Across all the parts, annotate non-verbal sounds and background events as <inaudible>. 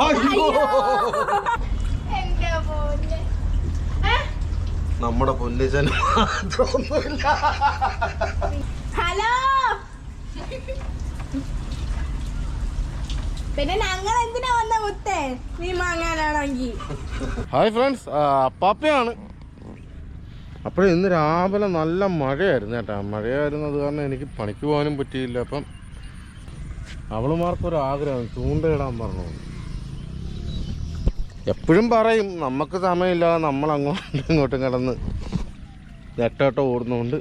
അയ്യോ. എന്റെ പോലെ നമ്മുടെ പൊന്നിച്ചൻ മാത്രമൊന്നുമില്ല. ഹലോ. പിന്നെ ഞങ്ങൾ എന്തിനാ വന്ന മുത്തേ? നീ വാങ്ങാനാണെങ്കിൽ ഹായ് ഫ്രണ്ട്സ് അപ്പാപ്പയാണ്. അപ്പോൾ ഇന്ന് രാവിലെ നല്ല മഴയായിരുന്നു കേട്ടോ. മഴയായിരുന്നത് കാരണം എനിക്ക് പണിക്ക് പോകാനും പറ്റിയില്ല. അപ്പം അവളുമാർക്കൊരാഗ്രഹം ചൂണ്ടയിടാൻ പറഞ്ഞു. എപ്പോഴും പറയും നമുക്ക് സമയമില്ല നമ്മൾ അങ്ങോട്ടും ഇങ്ങോട്ടും കിടന്ന്. ഞെട്ടോട്ടോ ഓടുന്നുണ്ട്.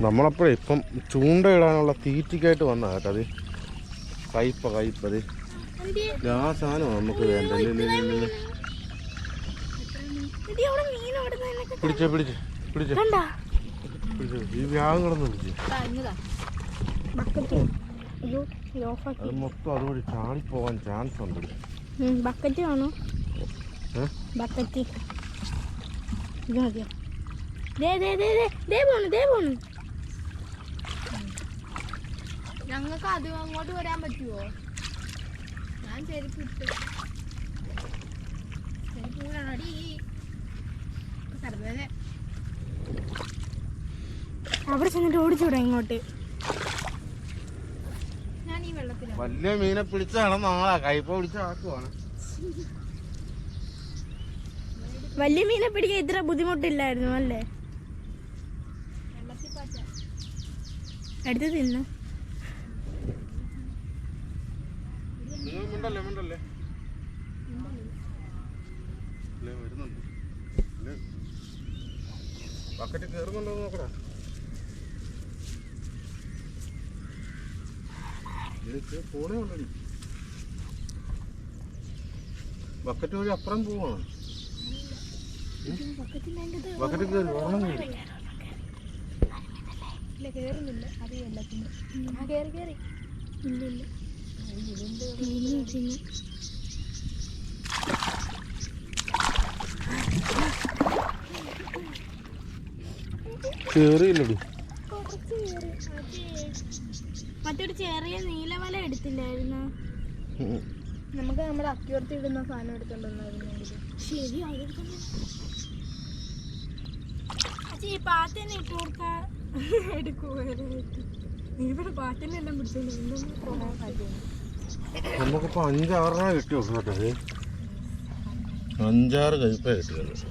നമ്മളപ്പോഴേ ഇപ്പം ചൂണ്ടയിടാനുള്ള തീറ്റിക്കായിട്ട് വന്ന കേട്ടത് കയ്പ കയ്പത് ആ സാധനമാണ് നമുക്ക് വേണ്ടത്. അത് മൊത്തം അതുകൂടി ചാടിപ്പോവാൻ ചാൻസ് ഉണ്ട് ബക്കറ്റ് കാണോ ബക്കറ്റ് ഞങ്ങൾക്ക് അത് അങ്ങോട്ട് വരാൻ പറ്റുമോ ഞാൻ ചെരുപ്പ് ഇട്ടു ചെരുപ്പ് കൂടാണോടി അവിടെ ചെന്നിട്ട് ഓടിച്ചൂടാ ഇങ്ങോട്ട്? വലിയ മീനെ പിടിച്ചാണ് നാളെ കൈപ്പ പിടിച്ചാക്കുവാണ് പിടിച്ച് ആക്കുവാണ് വലിയ മീനെ പിടിക്കാൻ ഇത്ര ബുദ്ധിമുട്ടില്ലായിരുന്നു അല്ലേ? അടുത്ത് തിന്നു. പോണേ ഉള്ളടി ബക്കറ്റ് വഴി അപ്പുറം പോവാണ്. ബക്കറ്റ് കയറി വെള്ളം കയറി ഇല്ല ആ കേറിയില്ലടി. ഒരു ചെറിയ നീലവല എടുത്തില്ലായിരുന്നു? നമുക്ക് നമ്മുടെ അക്യൂർത്തി ഇടുന്ന സാധനം എടുത്തോണ്ടായിരുന്നു ശരി ഈ പാത്തിന് ഇട്ട് കൊടുക്കാൻ ഇവിടെ പാത്തിനെല്ലാം പിടിച്ചോണ്ട് നമുക്കിപ്പോ അഞ്ചാറെണ്ണം കിട്ടിയോ കേട്ടത് അഞ്ചാറ് കഴിപ്പേ കിട്ടിയത്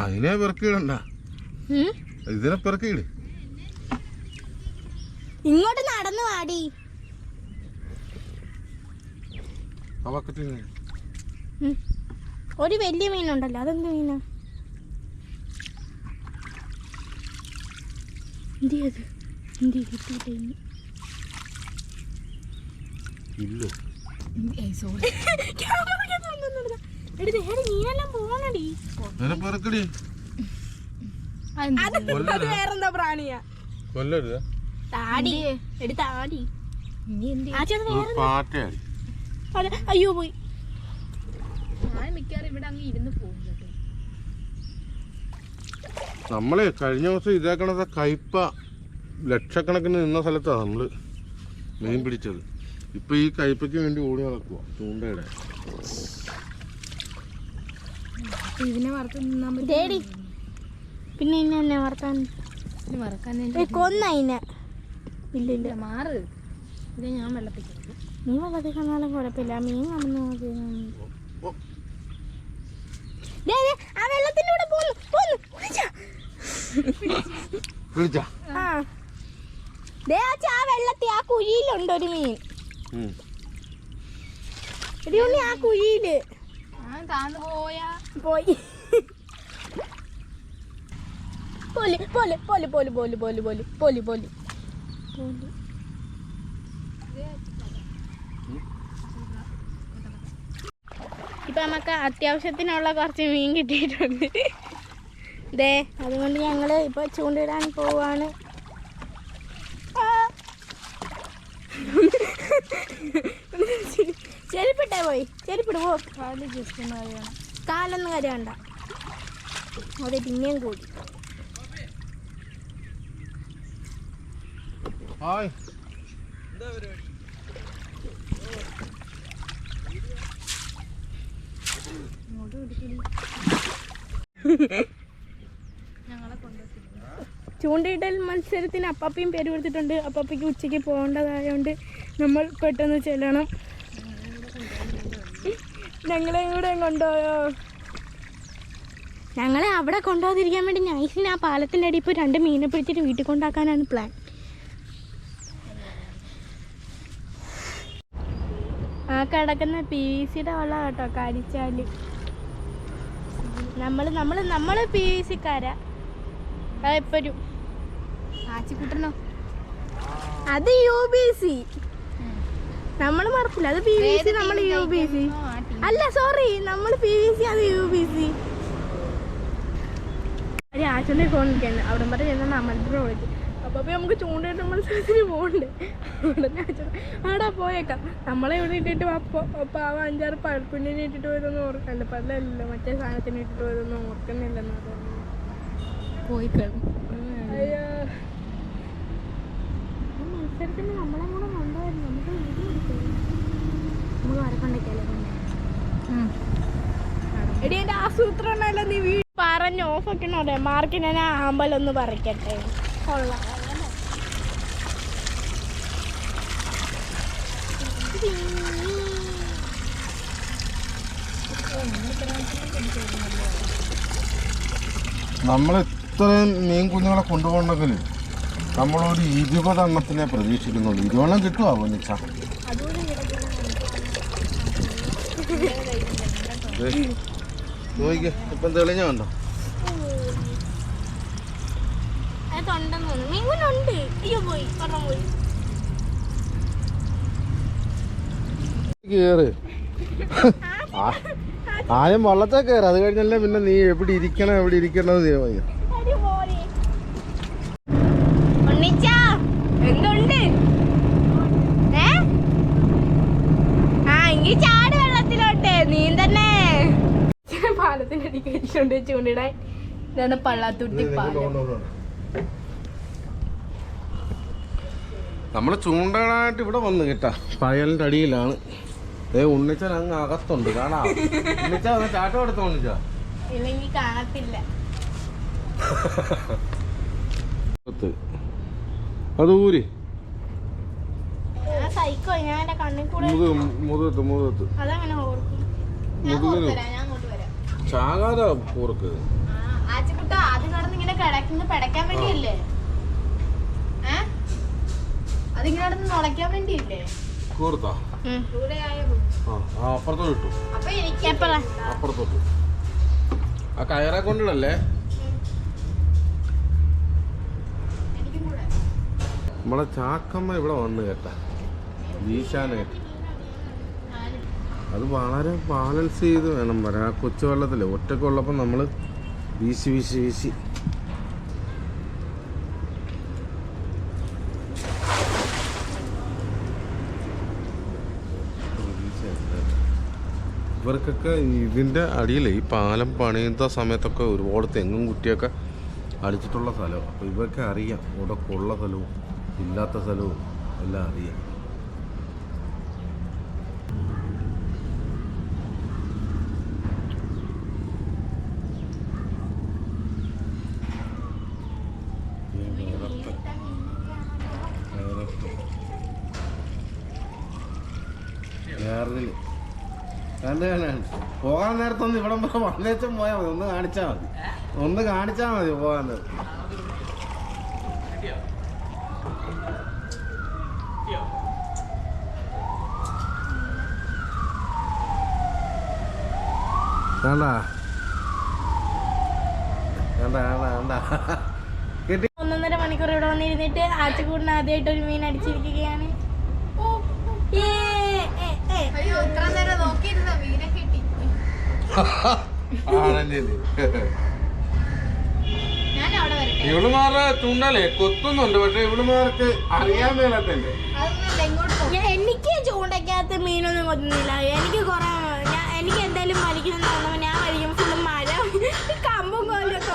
അതിനെ പെറുക്കിയിടണ്ട. ഇതിനെ പെറുക്കിയിട്. ഇങ്ങോട്ട് നടന്നു വാടി. ഒരു വലിയ മീനുണ്ടല്ലോ അതെന്ത് മീനാ? എന്ത് ചെയ്ത് എന്ത് ഇല്ല. മീനെല്ലാം ഇതിനെ പെറുക്കടി. അത് വേറെന്താ പ്രാണിയാ? കൊല്ലരുത്. താടി. എടി താടി അയ്യോ പോയി. ഞാൻ മിക്കവാറും ഇവിടെ അങ്ങ് ഇരുന്ന് പോകും നമ്മളെ കഴിഞ്ഞ ദിവസം ഇതേ കണത്തെ കയ്പ ലക്ഷക്കണക്കിന് നിന്ന സ്ഥലത്താണ് നമ്മൾ മീൻ പിടിച്ചത്. ഇപ്പൊ ഈ കയ്പയ്ക്ക് വേണ്ടി ഓടി നടക്കുക ചൂണ്ടയുടെ ഇതിനെ വറുത്ത് നിന്നാ ഡേഡി പിന്നെ ഇന്നെ എന്നെ വർത്താൻ പറ്റും മറക്കാൻ കൊന്നതിനെ ഇല്ല ഇല്ല. മാറ്. ഇത് ഞാൻ വെള്ളത്തിൽ കിടക്കും നീ വെള്ളത്തിൽ കണ്ടാലും കുഴപ്പമില്ല മീൻ കടന്നു നോക്കി. ദേ, ദേ, ആ വെള്ളത്തിന്റെ കൂടെ പോന്നു പോന്നു. വിളിച്ചാ. വിളിച്ചാ. ആ. ആ വെള്ളത്തിൽ ആ കുഴിയിലുണ്ട് ഒരു മീൻ. ആ കുഴിയിൽ. ഞാൻ താന്ന് പോയാ. പോയി. പോൽ പോൽ പോൽ പോൽ പോൽ പോൽ പോൽ പോൽ പോൽ പോൽ ഇപ്പൊ നമുക്ക് അത്യാവശ്യത്തിനുള്ള കുറച്ച് മീൻ കിട്ടിയിട്ടുണ്ട്. ദേ അതുകൊണ്ട് ഞങ്ങൾ ഇപ്പൊ ചൂണ്ടിടാൻ പോവാണ്. ചെരുപ്പിട്ടേ പോയി. ചെരുപ്പിട് പോ. കാൽ ജസ്റ്റ് കാലൊന്നും കരുവണ്ട അതെ പിന്നെയും കൂടി. ഹായ്. ചൂണ്ടയിടൽ മത്സരത്തിന് അപ്പാപ്പയും പേര് കൊടുത്തിട്ടുണ്ട്. അപ്പാപ്പയ്ക്ക് ഉച്ചയ്ക്ക് പോകേണ്ടതായതുകൊണ്ട് നമ്മൾ പെട്ടെന്ന് ചെല്ലണം. ഞങ്ങളെ കൂടെ കൊണ്ടുപോയോ? ഞങ്ങളെ അവിടെ കൊണ്ടുപോകാതിരിക്കാൻ വേണ്ടി നൈസിന് ആ പാലത്തിന്റെ അടിയിൽ ഇപ്പോൾ രണ്ട് മീനെ പിടിച്ചിട്ട് വീട്ടിൽ കൊണ്ടാക്കാനാണ് പ്ലാൻ ആ കിടക്കുന്ന പി വി സിയുടെ വെള്ളം കേട്ടോ കടിച്ചാൽ. നമ്മൾ നമ്മൾ നമ്മൾ പി വി സിക്കാരാ എപ്പോഴും ആച്ചിക്കുട്ടനോ? അത് യു ബി സി നമ്മൾ മറക്കില്ല അത് പി വി സി നമ്മൾ യു ബി സി അല്ല സോറി നമ്മൾ പി വി സി അത് യു ബി സി ഒരു ഫോൺ വിളിക്കാൻ അവിടെ പറഞ്ഞ അമൽപുരം വിളിക്കും വിളിച്ചു അപ്പോൾ നമുക്ക് ചൂണ്ടയിട്ട് മത്സരത്തിന് പോകണ്ടേ ഉടനെ ആടാ പോയേക്കാം. നമ്മളെ ഇവിടെ ഇട്ടിട്ട് പാവ അഞ്ചാറ് പഴക്കുഞ്ഞിനെ ഇട്ടിട്ട് പോയതൊന്നും ഓർക്കല്ല പല്ലല്ലോ മറ്റേ സാധനത്തിന് ഇട്ടിട്ട് പോയതൊന്നും ഓർക്കുന്നില്ലെന്ന് തോന്നുന്നു. പോയി കിടന്നു അയ്യോ. മത്സരത്തിന് നമ്മളെ കൂടെ കൊണ്ടുപോയിരുന്നു നമുക്ക് നമുക്ക് വരെ കൊണ്ടേക്കല്ലേ എടി എന്റെ ആസൂത്രണം ഉണ്ടല്ലോ നീ വീട് പറഞ്ഞ് ഓഫൊക്കെ അതെ മാർക്കിന് ആമ്പലൊന്ന് പറിക്കട്ടെ. കൊള്ളാം. നമ്മൾ ഇത്രയും മീൻ കുഞ്ഞുങ്ങളെ കൊണ്ടുപോകണമെങ്കിൽ നമ്മളൊരു ഇരുപതെണ്ണത്തിനെ പ്രതീക്ഷിക്കുന്നുള്ളൂ. ഇരുപതെണ്ണം കിട്ടുമോ നിച്ച നോക്കിക്കേ ഇപ്പം തെളിഞ്ഞ കണ്ടോ? തൊണ്ടെന്ന് തോന്നുന്നു. മീൻ അയ്യോ പോയി. പറഞ്ഞു പോയി. കേറ്. ആ- ആദ്യം വള്ളത്തെ കേറ്. അത് കഴിഞ്ഞല്ലേ പിന്നെ നീ എവിടെ ഇരിക്കണം എവിടെ ഇരിക്കണം തീരുമാനിക്കാം. നമ്മൾ ചൂണ്ടായിട്ട് എന്തുണ്ട്? ഏ? ആ എങ്കി ചാട് വെള്ളത്തിലോട്ട്. പാലത്തിന്റെ അടിക്ക് വെച്ചുകൊണ്ട് ചൂണ്ടിടാൻ ഇതാണ് പള്ളാത്തുട്ടി പാലം. നമ്മൾ ഇവിടെ വന്ന് കേട്ടാ. പായലിന്റെ അടിയിലാണ്. ഏ ഉണ്ണിച്ചൻ അങ്ങ് അകത്തുണ്ട് കാണാ. <laughs> ഉണ്ണിച്ച ഒന്ന് ചാട്ടം എടുത്തോ ഉണ്ണിച്ച? കാണത്തില്ല. അത് ഊരി. മുതുകത്ത് മുതുകിന് ചാകാതെ അത് കിടക്കുന്ന പിടയ്ക്കാൻ വേണ്ടിയല്ലേ? ഏ? അതിങ്ങനെ കിടന്ന് നുളയ്ക്കാൻ വേണ്ടിയില്ലേ? കൂർത്താ. അപ്പുറത്തോട്ട് ഇട്ടു. അപ്പുറത്തോട്ട് ആ കയറെ കൊണ്ടിടല്ലേ? നമ്മളെ ചാക്കമ്മ ഇവിടെ വന്ന് കേട്ടാ. വീശാനായിട്ട് അത് വളരെ ബാലൻസ് ചെയ്ത് വേണം വരാൻ. ആ കൊച്ചു വെള്ളത്തിൽ ഒറ്റക്കുള്ളപ്പോൾ നമ്മൾ വീശി വീശി വീശി. ഇവർക്കൊക്കെ ഇതിന്റെ അടിയിൽ ഈ പാലം പണിയുന്ന സമയത്തൊക്കെ ഒരുപാട് തെങ്ങും കുറ്റിയൊക്കെ അടിച്ചിട്ടുള്ള സ്ഥലമാണ് അപ്പോൾ ഇവർക്ക് അറിയാം ഇവിടെ ഉള്ള സ്ഥലവും ഇല്ലാത്ത സ്ഥലവും എല്ലാം അറിയാം വേറെ കണ്ട് കണ്ടാണ് പോകാൻ നേരത്തൊന്ന് ഇവിടെ വന്നേച്ചും പോയാൽ മതി. ഒന്ന് കാണിച്ചാൽ മതി. ഒന്ന് കാണിച്ചാൽ മതി പോകാൻ നേരത്ത് വേണ്ട. വേണ്ട വേണ്ട വേണ്ട. കിട്ടി. ഒന്നൊന്നര മണിക്കൂർ ഇവിടെ വന്നിരുന്നിട്ട് ആറ്റുകൂടിന് ആദ്യമായിട്ട് ഒരു മീൻ അടിച്ചിരിക്കുകയാണ്. ഏ, ഇത്ര നേരം ആണല്ലേ ഞാൻ അവിടെ വരട്ടെ. ഇവളുമാരുടെ ചുണ്ടല്ലേ? കൊത്തുന്നുണ്ട് പക്ഷെ ഇവളുമാർക്ക് അറിയാൻ മേലാത്തല്ലേ? അതൊന്നുമില്ല ഇങ്ങോട്ട് പോ. ഞാൻ എനിക്ക് ചൂണ്ടക്കകത്ത് മീനൊന്നും കൊത്തുന്നില്ല. എനിക്ക് കൊറേ ഞാൻ എനിക്ക് എന്തായാലും വലിക്കുന്ന ഞാൻ വലിക്കും ഫുള്ള് മരം കമ്പും കോലൊക്കെ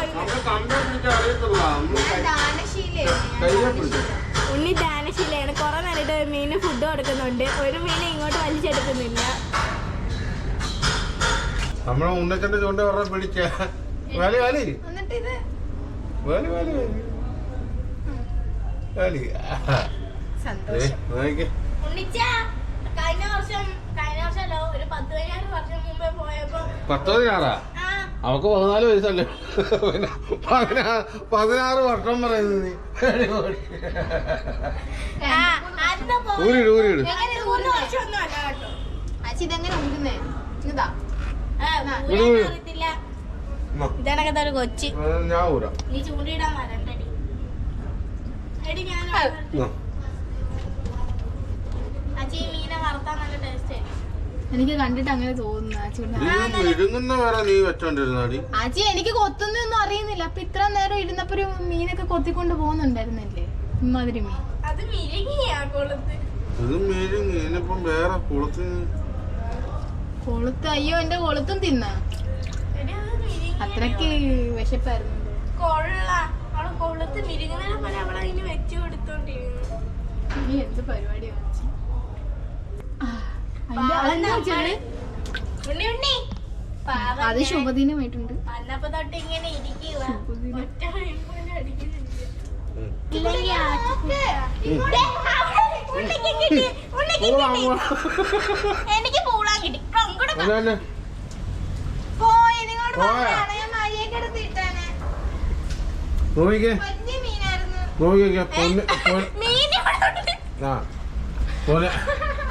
ദാനശീലയാണ്. കൊറേ നേരിട്ട് മീന് ഫുഡ് കൊടുക്കുന്നുണ്ട്. ഉണ്ണി ഒരു മീനെ ഇങ്ങോട്ട് വലിച്ചെടുക്കുന്നില്ല. നമ്മളെ ഉണ്ണച്ചന്റെ ചൂണ്ട പറഞ്ഞ പിടിക്ക വാലി വലി. വാലി വാലി വാലി വലി. വലി. വലി സന്തോഷം നോക്കിക്കേ. ഉണ്ണിച്ച കഴിഞ്ഞ വർഷം കഴിഞ്ഞ വർഷമല്ലോ ഒരു പത്ത് പതിനാറ് വർഷം മുമ്പേ പോയപ്പോ പത്ത് പതിനാറാ? ആ. അവക്ക് പതിനാല് വയസ്സല്ലേ? പിന്നെ പതിനാ പതിനാറ് വർഷം പറയുന്നത് നീ. ഊരിട് ഊരിട് ഒരു- കൊച്ചി. ഞാൻ ഊരാ നീ ചൂണ്ടിടാൻ വരണ്ടടി എടി ഞാൻ എന്നാ. അച്ഛൻ ഈ മീനെ വറുത്താൻ നല്ല ടേസ്റ്റ് എനിക്ക് കണ്ടിട്ട് അങ്ങനെ തോന്നുന്നു അജി എനിക്ക് കൊത്തുന്നൊന്നും അറിയുന്നില്ല. അപ്പൊ ഇത്ര നേരം ഇരുന്നപ്പോ ഒരു മീനൊക്കെ കൊത്തിക്കൊണ്ട് പോകുന്നുണ്ടായിരുന്നല്ലേ? ഇമ്മാതിരി മീൻ. അത് മിരുങ്ങിയാ കൊളുത്ത്. ഇത് മെഴുങ്ങി ഇനിയിപ്പം വേറെ കുളത്തിന് കൊളുത്ത് അയ്യോ എന്റെ കൊളുത്തും തിന്ന. അത്രയ്ക്ക് വിശപ്പായിരുന്നു. കൊളുത്ത് മിരുങ്ങുന്നതിനെ പോലെ അവളെ അതിന് വെച്ചു കൊടുത്തോണ്ടിരുന്നു. നീ എന്ത് പരിപാടി അത് ശുഭദിനമായിട്ടുണ്ട്. തൊട്ട് ഇങ്ങനെ ഇരിക്കുക. ഒറ്റ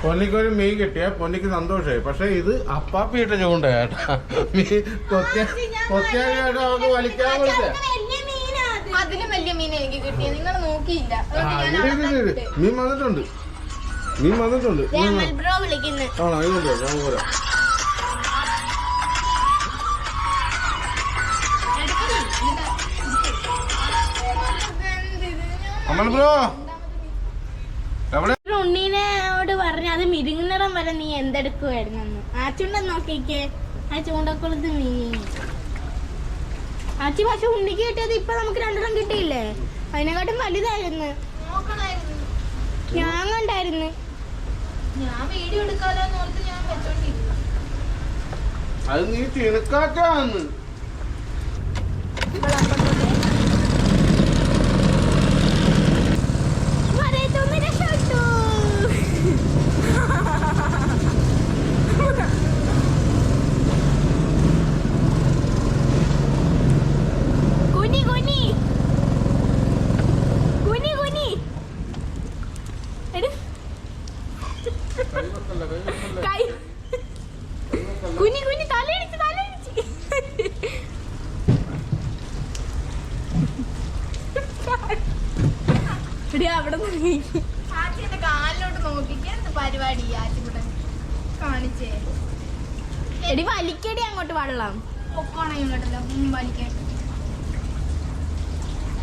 പൊന്നിക്കൊരു മീൻ കിട്ടിയ പൊന്നിക്ക് സന്തോഷമായി. പക്ഷെ ഇത് അപ്പാപ്പിയിട്ട ചൂണ്ട കേട്ടാ മീൻ കൊത്തിയ കൊത്തിയായിട്ട് അവർക്ക് വലിക്കാൻ കൊടുത്തേ. ചെറുക്കൻ വലിയ. അതിലും മീൻ എനിക്ക് കിട്ടിയ. നിങ്ങൾ നോക്കിയില്ല. ഇട്ട്. മീൻ വന്നിട്ടുണ്ട്. മീൻ വന്നിട്ടുണ്ട്. ആണോ ഇതുണ്ടോ ഞാൻ പോരാ അമൽ ബ്രോ. ഉണ്ണീനോട് പറഞ്ഞു അത് മിരുങ്ങുന്നിടം വരെ നീ എന്തെടുക്കുവായിരുന്നു ആ ചൂണ്ട നോക്കിക്കേ. ആ ചൂണ്ടക്കുളത്ത് മീൻ ആച്ചി പക്ഷെ ഉണ്ണിക്ക് കിട്ടിയത് ഇപ്പൊ നമുക്ക് രണ്ടെണ്ണം കിട്ടിയില്ലേ? അതിനെക്കാട്ടും വലുതായിരുന്നു. നോക്കണായിരുന്നു. ഞാൻ കണ്ടായിരുന്നു. ഞാൻ വീഡിയോ എടുക്കാലോ ഓർത്ത് ഞാൻ വെച്ചോണ്ടിരുന്നു. അത് നീ തിണക്കാറ്റാന്ന് മരത്തൊന്ന് രക്ഷപ്പെട്ടു കുനി കുനി കുനി കുനി എടി കൈ കുനി കുനി തലയിടിച്ച് തലയിടിച്ച് എടി അവിടെ നോക്കി ആച്ചി എന്റെ കാലിലോട്ട് നോക്കിട്ട് എന്ത് പരിപാടി ആച്ചി ഇവിടെ കാണിച്ചേ എടി വലിക്കടി അങ്ങോട്ട് വെള്ളം പൊക്കോണം ഇങ്ങോട്ടല്ലോ ഉം, വലിക്കാൻ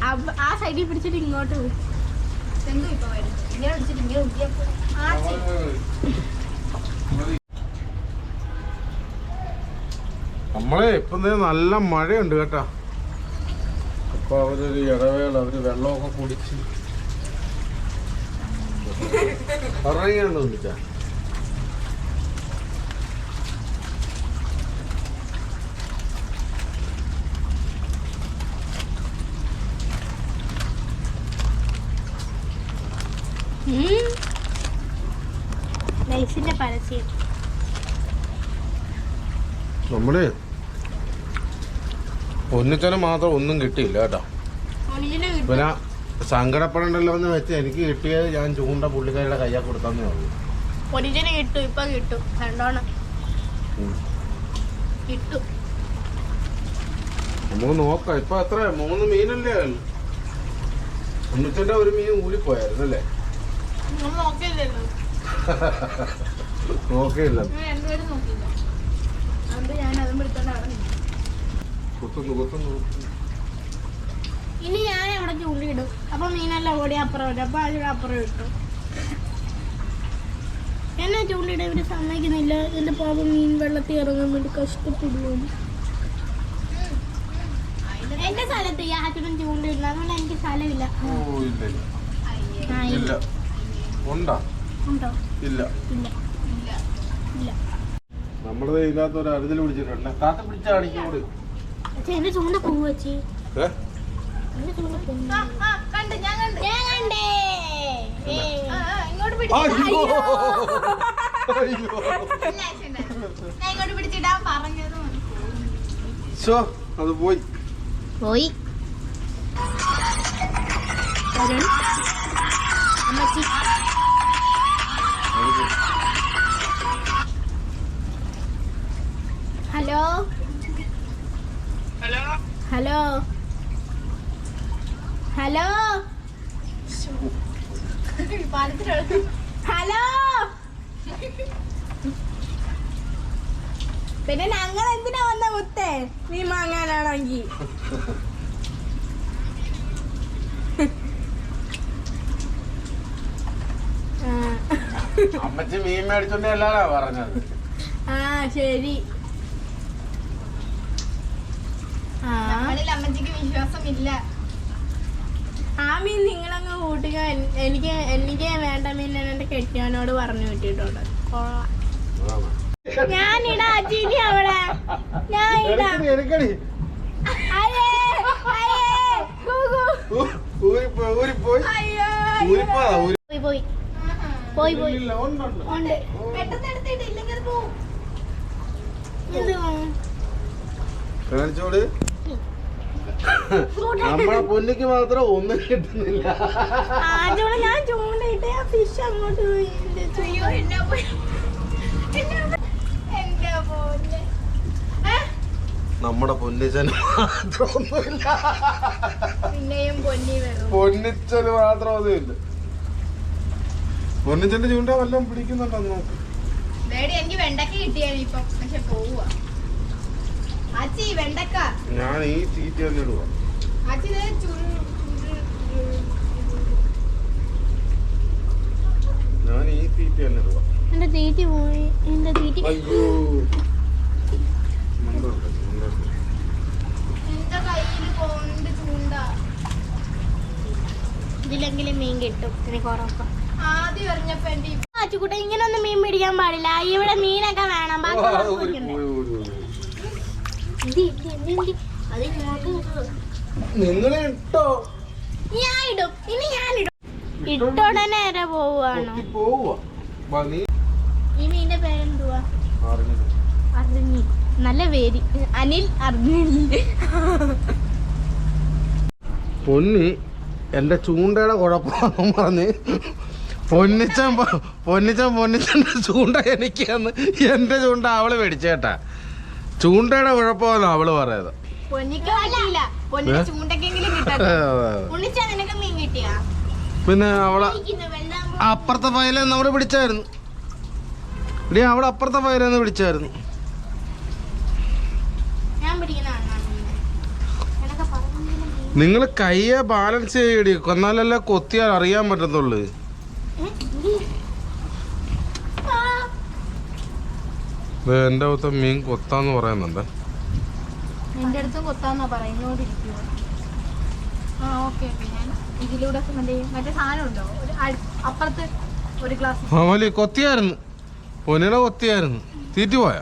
അവ- ആ സൈഡിൽ പിടിച്ചിട്ട് ഇങ്ങോട്ട് പോയി നമ്മളെ ഇപ്പം നല്ല മഴയുണ്ട് കേട്ടാ അപ്പൊ അവരൊരു ഇടവേള അവർ വെള്ളമൊക്കെ കുടിച്ച് ഇറങ്ങിയാണ്ട് തോന്നിച്ചാ നമ്മൾ ഒന്നിച്ചനെ മാത്രം ഒന്നും കിട്ടിയില്ല കേട്ടോ. പിന്നെ സങ്കടപ്പെടണ്ടല്ലോ എന്ന് വെച്ച് എനിക്ക് കിട്ടിയത് ഞാൻ ചൂണ്ട പുള്ളിക്കാരുടെ കയ്യാ കൊടുത്തന്നേ ഉള്ളൂ. ഒരിജിന് കിട്ടും ഇപ്പൊ കിട്ടും. രണ്ടോണം ഉം. കിട്ടും. നമുക്ക് നോക്കാം. ഇപ്പൊ എത്ര? മൂന്ന് മീനല്ലേ? ഒന്നിച്ചന്റെ ഒരു മീൻ ഊരിപ്പോയായിരുന്നു അല്ലേ നോക്കിയില്ലല്ലോ <laughs> നോക്കിയില്ല. കുത്തുന്നു കുത്തുന്നു. ഇനി ഞാൻ അവിടെ ചൂണ്ടിയിടും അപ്പൊ മീനെല്ലാം ഓടി അപ്പുറം വരും. അപ്പൊ അതിവിടെ അപ്പുറം ഇട്ടു. എന്നെ ചൂണ്ടിയിട ഇവർ സമ്മതിക്കുന്നില്ല. എന്റെ പാപം മീൻ വെള്ളത്തിൽ ഇറങ്ങാൻ വേണ്ടി കഷ്ടപ്പെടുന്നു എന്റെ സ്ഥലത്ത് ആച്ചനും ചൂണ്ടിയില്ല അതുകൊണ്ട് എനിക്ക് സ്ഥലമില്ല. ഉണ്ടാ? ഇല്ല. ഇല്ല. നമ്മളത് ഇതിനകത്ത് ഒരു അരുതൽ പിടിച്ചിട്ടുണ്ട്. താത്ത പിടിച്ച അച്ഛാ എന്റെ ചൂണ്ട പോവുക ചേച്ചി ഏ? പോയി. ചൂണ്ട പോവുക ഹലോ. ഹലോ. ഹലോ. പിന്നെ ഞങ്ങൾ എന്തിനാ വന്ന മുത്തേ? നീ മാങ്ങാനാണെങ്കിൽ അമ്മച്ചി മീൻ മേടിച്ചോണ്ട് എല്ലാരാ പറഞ്ഞത്. ആ ശരി. നമ്മളിൽ അമ്മച്ചിക്ക് വിശ്വാസമില്ല. ആമീൻ മീൻ നിങ്ങളങ്ങ് കൂട്ടുക. എനിക്ക് എനിക്ക് വേണ്ട മീൻ എന്നെ കെട്ടിയാനോട് പറഞ്ഞു കിട്ടിയിട്ടുണ്ട് ഞാൻ ഇടാ അജിനി അവിടെ. ഞാൻ ഇടാം പോയി. പോയി. പോയി പെട്ടെന്ന് എടുത്തിട്ട് ഇല്ലെങ്കിൽ അത് പോവും. ഇത് കാണിച്ചോട് നമ്മളെ പൊന്നിക്ക് മാത്രം ഒന്നും കിട്ടുന്നില്ല. ഞാൻ ചൂണ്ടയിട്ട് ആ ഫിഷ് അങ്ങോട്ട് നമ്മുടെ പൊന്നിച്ചന് മാത്രം ഒന്നുമില്ല പിന്നെയും പൊന്നി വരും പൊന്നിച്ചന് മാത്രം അതുമില്ല പൊന്നിച്ചന്റെ ചൂണ്ട വല്ലതും പിടിക്കുന്നുണ്ടോ നോക്ക് എനിക്ക് വെണ്ടക്ക കിട്ടിയാണ് ഇപ്പൊ. പക്ഷെ പോവുക ഞാൻ ഈ തീറ്റ തന്നെ ഇടുക ഞാൻ ഈ തീറ്റ തന്നെ ഇടുക എന്റെ തീറ്റി പോയി. എന്റെ തീറ്റി. അയ്യോ. ഇതിലെങ്കിലും മീൻ കിട്ടും. എനിക്ക് ഉറപ്പാ. ആദ്യം എറിഞ്ഞപ്പോ എന്റെ ഇങ്ങനെ ഒന്നും മീൻ പിടിക്കാൻ പാടില്ല. ഇവിടെ മീനൊക്കെ വേണം ബാക്കിയുള്ളവർക്ക് അത് ഊരി പിടിക്കണ്ടേ? പോയി, ഊരി പോയി. ഇട്ടു. ഞാൻ ഇടും ഇനി ഞാൻ ഇടും ഇട്ട ഉടനെ വരെ പോവാണോ പോവുക നീ ഈ മീനിന്റെ പേരെന്തുവാ? അറിഞ്ഞില്ല. അർജുനി നല്ല പേര്. അനിൽ പൊന്നി എന്റെ ചൂണ്ടയുടെ കുഴപ്പമാണെന്ന് പറഞ്ഞ് പൊന്നിച്ചൻ പൊന്നിച്ച പൊന്നിച്ചൻ പൊന്നിച്ചന്റെ ചൂണ്ട എനിക്ക് തന്ന് എന്റെ ചൂണ്ട അവൾ മേടിച്ചേട്ടാ. ചൂണ്ടയുടെ കുഴപ്പമാണ് അവൾ പറയുന്നത്. <laughs> കിട്ടിയാ? പിന്നെ അവളെ അപ്പുറത്തെ ഫയല നമ്മൾ പിടിച്ചായിരുന്നു ഇടി അവൾ അപ്പുറത്തെ ഫയല പിടിച്ചായിരുന്നു നിങ്ങൾ കയ്യെ ബാലൻസ് ചെയ്യടി. കൊന്നാലല്ലേ കൊത്തിയാൽ അറിയാൻ പറ്റത്തുള്ളൂ. ദേ, എന്റെ അകത്തെ മീൻ കൊത്താന്ന് പറയുന്നുണ്ട്. എന്റെ അടുത്ത് കൊത്താന്നാ പറയുന്നോണ്ടിരിക്കുക ആ ഓക്കെ ഓക്കെ ഞാൻ ഇതിലൂടെ മറ്റേ മറ്റേ സാധനം ഉണ്ടോ ഒരു അപ്പുറത്ത് ഒരു ഗ്ലാസ്. കൊത്തിയായിരുന്നു. തീറ്റി പോയാ?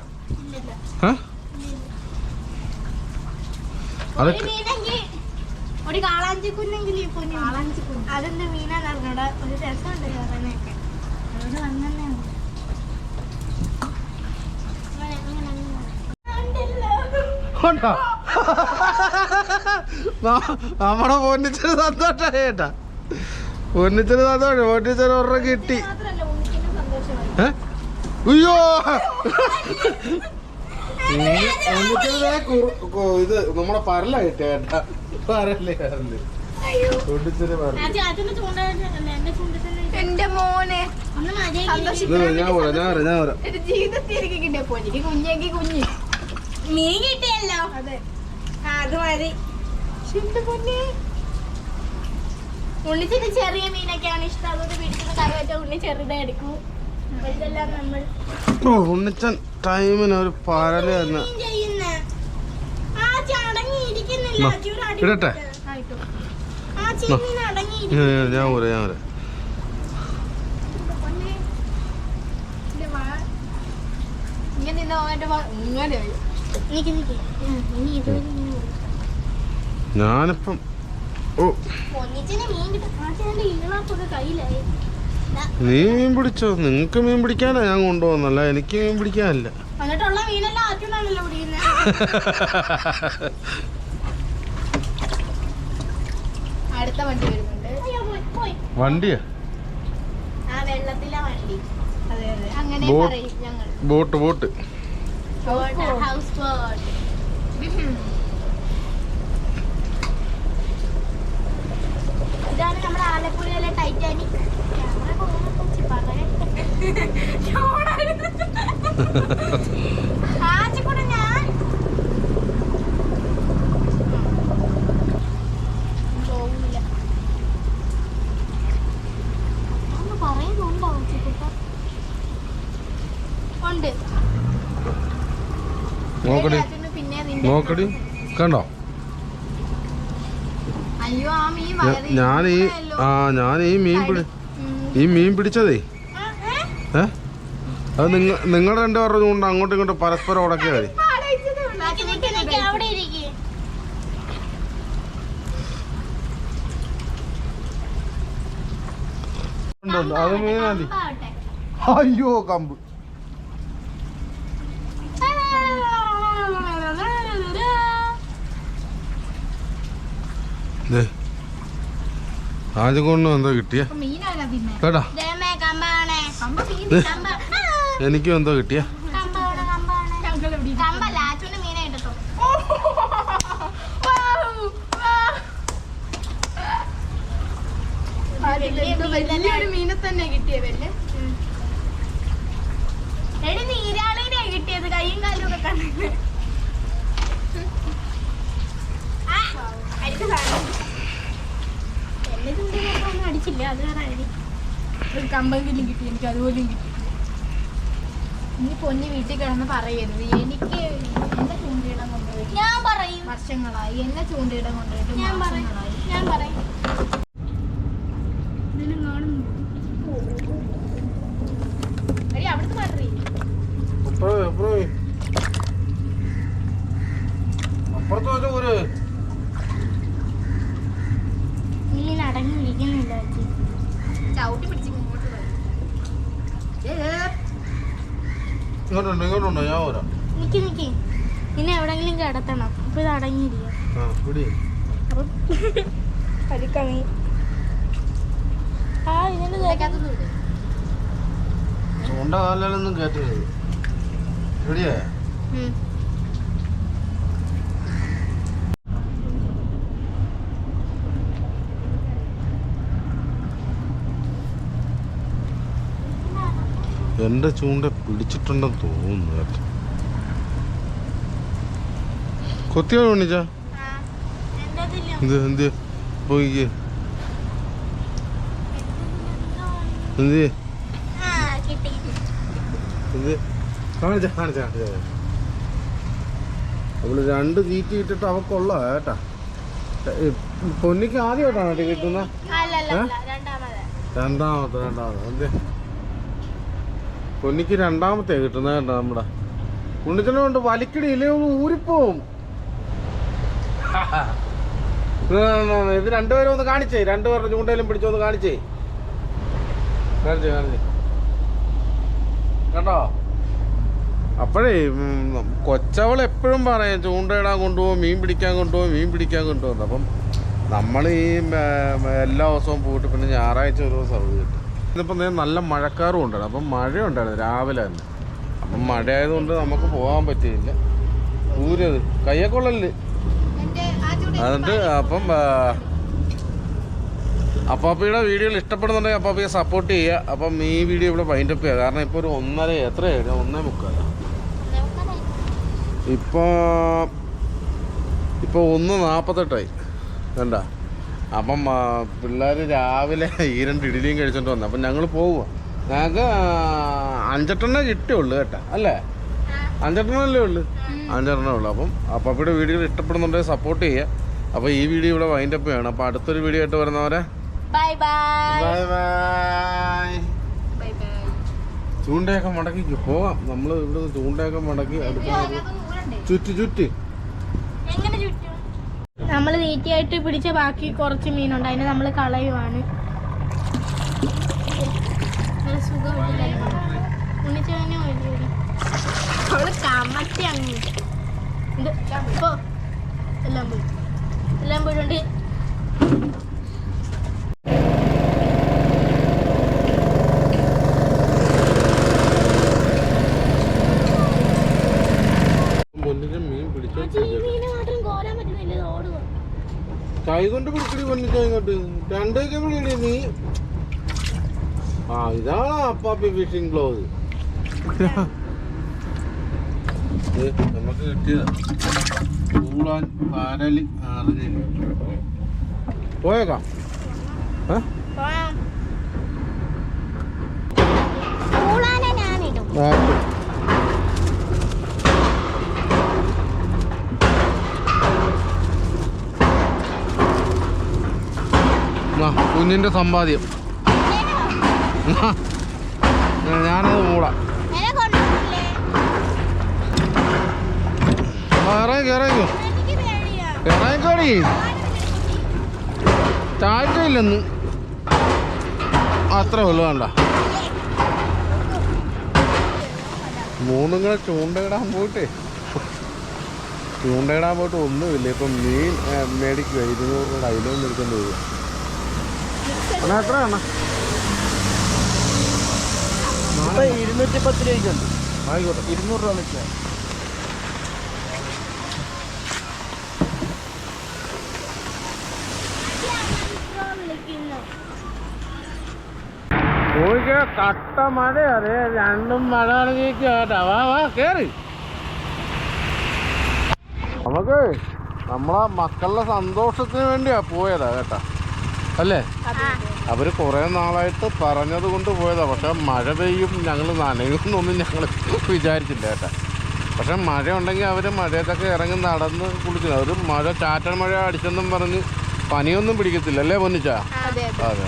അത് ഒരു കാളാഞ്ചി ഈ കാളാഞ്ചി. അതെന്ത് അറിഞ്ഞൂടാ? ഒരു രസമുണ്ട് പറയുന്നതൊക്കെ അവിടെ വന്നെ കൊണ്ടോ ന- നമ്മുടെ പൊന്നിച്ചൊരു സന്തോഷമായി കേട്ടാ പൊന്നിച്ചന് സന്തോഷം പൊന്നിച്ചൊരു ഒരെണ്ണം കിട്ടി? അയ്യോ ഇത് നമ്മുടെ പരല കിട്ടിയ കേട്ടാ പൊന്നിച്ചൊരു പരൽ. എന്റെ മോനെ. ഞാൻ പറയാം ഞാൻ പറയാം ഞാൻ പറയാം. എന്റെ ജീവിതത്തിൽ എനിക്ക് കിട്ടിയ പൊന്നിക്ക് കുഞ്ഞെങ്കിൽ കുഞ്ഞ്. മീൻ കിട്ടിയല്ലോ. അതെ. ആ, അത് മതി. എന്റെ പൊന്നെ. ഉണ്ണിച്ചിട്ട് ചെറിയ മീനൊക്കെയാണ് ഇഷ്ടം. അതുകൊണ്ട് പിടിക്കുന്ന കറി വെച്ച ഉണ്ണി ചെറുതെ എടുക്കും. ഉണ്ണിച്ചൻ ടൈമിന് ഒരു പരൽ തന്നെ ഇടട്ടെ? ഞാൻ പറയാം ഞാൻ പറയാം എന്നെ അവന്റെ മ- ഇങ്ങനെ ആയി. നിക്ക് നിക്ക് ഇനി ഇതുവരെ ഇങ്ങനെ പോയി. ഞാനിപ്പം ഓ. മീൻ പിടിച്ചോ? നിങ്ങക്ക് മീൻ പിടിക്കാനാ ഞാൻ കൊണ്ടുപോകുന്നല്ല എനിക്ക് മീൻ പിടിക്കാനല്ല. അടുത്ത വണ്ടി വരുന്നുണ്ട്. വണ്ടിയാ? ആ വെള്ളത്തിലെ വണ്ടി. അതെ അതെ. അങ്ങനെ boat. Boat. Boat house boat ഇതാണ് നമ്മുടെ ആലപ്പുഴയിലെ ടൈറ്റാനിക് ക്യാമറ കൊണ്ടുവന്ന് പറയട്ടെ ആച്ചിക്കൂടെ ഞാൻ പോകുന്നില്ല ഒന്ന് പറയുന്നുണ്ടോ ആച്ചിക്കുട്ട ഉണ്ട് നോക്കടി രാജുവിന് പിന്നെ നിന്റെ നോക്കടി കണ്ടോ? ഞാൻ ഈ ആ ഞാൻ ഈ മീൻ പിടി ഈ മീൻ പിടിച്ചതേ? ഏ അത് നിങ്ങ നിങ്ങളുടെ രണ്ടുപേരുടെ കൊണ്ട് അങ്ങോട്ടും ഇങ്ങോട്ടും പരസ്പരം ഉടക്കിയ മതി. അത് മീനാണ്ടി അയ്യോ കമ്പ് ദേ ആദ്യം കൊണ്ട് എന്തോ കിട്ടിയ. കേട്ടാ. കമ്പാണേ. കമ്പ മീൻ ദേ, എനിക്കും എന്തോ കിട്ടിയ. വലിയൊരു മീനെ തന്നെ കിട്ടിയതല്ലേ എടി നീരാളിനെ കിട്ടിയത്. കൈയും കാലും ഒക്കെ കണ്ടിട്ട് ആ, അടിച്ച സാധനം. എന്നെ അടിച്ചില്ല അത് വേറെ ഒരു കമ്പെങ്കിലും കിട്ടി എനിക്ക് അതുപോലും കിട്ടി. നീ പൊന്നി വീട്ടിൽ കിടന്ന് പറയരുത്. എനിക്ക് എന്നെ ചൂണ്ടയിടം കൊണ്ടുപോയി ഞാൻ പറയും. വർഷങ്ങളായി. എന്നെ ചൂണ്ടയിടം കൊണ്ടുപോയിട്ട് ഞാൻ പറയും. ഞാൻ പറയും. അവിടുത്തെ മാത്രമേ അപ്പുറത്ത് വെച്ച ഊര് മീൻ അടങ്ങി ഇരിക്കുന്നില്ല ചേച്ചി ചവിട്ടി പിടിച്ച് ഇങ്ങോട്ട് വരും ഇങ്ങോട്ടുണ്ടോ ഞാൻ വരാം നിക്ക് നിക്ക്. ഇനി എവിടെങ്കിലും കിടത്തണം. അപ്പൊ ഇത് അടങ്ങിയിരിക്കും പതുക്കമീ ആ ഇതിന്റെ. ചൂണ്ട കാലിലൊന്നും കയറ്റരുത്. ഉം. എന്റെ ചൂണ്ട പിടിച്ചിട്ടുണ്ടെന്ന് തോന്നുന്നു കേട്ടോ. കൊത്തിയോ ഉണ്ണിച്ച. എന്ത് എന്ത്? പോയിക്ക് എന്ത്? ആ, കിട്ടി. എന്ത്? കാണിച്ച കാണിച്ച കാണിച്ച അവൾ രണ്ട് തീറ്റി ഇട്ടിട്ട് അവക്കുള്ള കേട്ടാ. ഏ, പൊന്നിക്ക് ആദ്യമായിട്ടാണ് കേട്ടോ കിട്ടുന്ന. രണ്ടാമത്തെ രണ്ടാമത്തെ എന്ത്? പൊന്നിക്ക് രണ്ടാമത്തെ കിട്ടുന്നത് കേട്ടോ നമ്മുടെ? ഉണ്ണിച്ചനെ കൊണ്ട് വലിക്കടി ഇല്ലേ ഒന്ന് ഊരിപ്പോവും. ഇത് രണ്ടുപേരും ഒന്ന് കാണിച്ചേ. രണ്ടുപേരുടെ ചൂണ്ടയിലും പിടിച്ചൊന്ന് കാണിച്ചേ. കാണിച്ചേ കാണിച്ചേ. കേട്ടോ അപ്പോഴേ കൊച്ചവൾ എപ്പോഴും പറയും ചൂണ്ടയിടാൻ കൊണ്ടുപോകും മീൻ പിടിക്കാൻ കൊണ്ടുപോകും മീൻ പിടിക്കാൻ കൊണ്ടുപോകുന്നു അപ്പം നമ്മൾ ഈ എല്ലാ ദിവസവും പോയിട്ട് പിന്നെ ഞായറാഴ്ച ഒരു ദിവസം അവധി കിട്ടും. ഇന്നിപ്പം ദേ നല്ല മഴക്കാറും ഉണ്ടായിരുന്നു. അപ്പം മഴ ഉണ്ടായിരുന്നു രാവിലെ തന്നെ. അപ്പം മഴ ആയതുകൊണ്ട് നമുക്ക് പോകാൻ പറ്റിയില്ല. ഊരത് കയ്യക്കൊള്ളൽ അതുകൊണ്ട് അപ്പം അപ്പാപ്പിയുടെ വീഡിയോയിൽ ഇഷ്ടപ്പെടുന്നുണ്ടെങ്കിൽ അപ്പാപ്പിയെ സപ്പോർട്ട് ചെയ്യുക. അപ്പം ഈ വീഡിയോ ഇവിടെ വൈൻഡപ്പ് ചെയ്യുക. കാരണം ഇപ്പോൾ ഒരു ഒന്നര എത്രയായിരുന്നു ഒന്നേ മുക്കാല. ഇപ്പോൾ ഇപ്പോൾ ഒന്ന് നാൽപ്പത്തെട്ടായി കണ്ട? അപ്പം പിള്ളേർ രാവിലെ ഈ രണ്ട് ഇഡലിയും കഴിച്ചിട്ട് വന്നു. അപ്പം ഞങ്ങൾ പോവുക ഞങ്ങൾക്ക് അഞ്ചെട്ടെണ്ണേ കിട്ടിയുള്ളൂ കേട്ടോ അല്ലേ? അഞ്ചെട്ടെണ്ണല്ലേ ഉള്ളു? അഞ്ചെണ്ണേ ഉള്ളു. അപ്പം അപ്പാപ്പിയുടെ വീഡിയോ ഇഷ്ടപ്പെടുന്നുണ്ടെങ്കിൽ സപ്പോർട്ട് ചെയ്യുക അപ്പോൾ ഈ വീഡിയോ ഇവിടെ വൈൻഡപ്പ് ചെയ്യണം. അപ്പോൾ അടുത്തൊരു വീഡിയോ ആയിട്ട് വരുന്നവരെ ബൈ ബൈ ബൈ ചൂണ്ടയൊക്കെ മടക്കി പോവാം. നമ്മൾ ഇവിടെ ചൂണ്ടയൊക്കെ മടക്കി അടുത്ത ചുറ്റി ചുറ്റും. നമ്മൾ നീറ്റിയായിട്ട് പിടിച്ച ബാക്കി കുറച്ച് മീനുണ്ട്. അതിനെ നമ്മൾ കളയുവാണ്. അവൾ കമത്തി എല്ലാം പോയി. എല്ലാം പോയിട്ടുണ്ട് പൊന്നിച്ച മീൻ പിടിച്ചോ മീനെ മാത്രം കോരാൻ പറ്റുന്നില്ല ഇത് ഓടുക കൈ കൊണ്ട് പിടിക്കടി ഇങ്ങോട്ട്. രണ്ടേക്ക് പിടിക്കടി നീ. ആ ഇതാണ് അപ്പാപ്പി ഫിഷിംഗ് ഗ്ലോവ് നമുക്ക് കിട്ടിയ ചൂളാൻ പാരലി അറിഞ്ഞില്ല പോയേക്കാം. ഏ? കുഞ്ഞിന്റെ സമ്പാദ്യം. ഞാനത് മൂടാം. ഇറങ്ങി അത്ര ഉള്ളു വേണ്ട മൂന്നുങ്ങളെ ചൂണ്ടയിടാൻ പോയിട്ടേ. ചൂണ്ടയിടാൻ പോയിട്ട് ഒന്നുമില്ല. ഇപ്പം മീൻ മേടിക്കുക ഇരുന്നൂറ് രൂപയുടെ അയിലും മേടിക്കൊണ്ട് വരിക. അണ്ണാ എത്രയാണ് ഇരുന്നൂറ്റി പത്ത് രൂപയ്ക്കുണ്ട് ആയിക്കോട്ടെ. ഇരുന്നൂറ് രൂപ വെച്ചാൽ കോഴിക്ക് കട്ട മഴ അതെ രണ്ടും മഴ കേട്ടാ വാ വാ കേറി. നമുക്ക് നമ്മളെ മക്കളുടെ സന്തോഷത്തിന് വേണ്ടിയാ പോയതാ കേട്ടാ. അല്ലേ? അവർ കുറേ നാളായിട്ട് പറഞ്ഞത് കൊണ്ട് പോയതാണ് പക്ഷേ മഴ പെയ്യും ഞങ്ങൾ നനയുമെന്നൊന്നും ഞങ്ങൾ വിചാരിച്ചില്ല കേട്ടോ. പക്ഷെ മഴ ഉണ്ടെങ്കിൽ അവർ മഴയത്തൊക്കെ ഇറങ്ങി നടന്ന് കുളിക്കുന്നു അവർ മഴ ചാറ്റൽ മഴ അടിച്ചെന്നും പറഞ്ഞ് പനിയൊന്നും പിടിക്കത്തില്ല അല്ലേ പൊന്നിച്ചാ? അതെ അതെ.